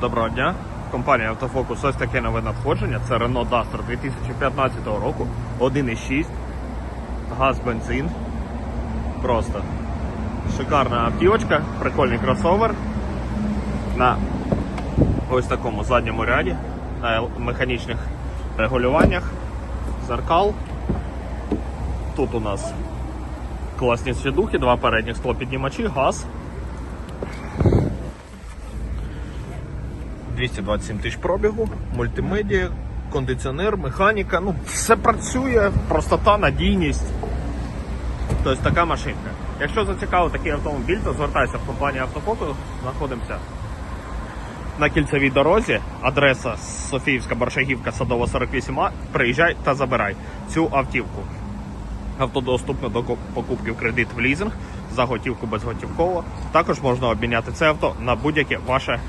Доброго дня. Компанія Автофокус ось таке нове надходження. Це Renault Duster 2015 року. 1,6. Газ, бензин. Просто шикарна автівочка, прикольний кросовер. На ось такому задньому ряді, на механічних регулюваннях, зеркал. Тут у нас класні свідухи, два передніх склопіднімачі, газ. 227 тисяч пробігу, мультимедіа, кондиціонер, механіка. Ну, все працює, простота, надійність. Тобто така машинка. Якщо зацікавив такий автомобіль, то звертайся в компанію Автофокус. Знаходимося на кільцевій дорозі. Адреса Софіївська Баршагівка, Садова 48А. Приїжджай та забирай цю автівку. Авто доступно до покупки в кредит в лізинг, за готівку безготівково. Також можна обміняти це авто на будь-яке ваше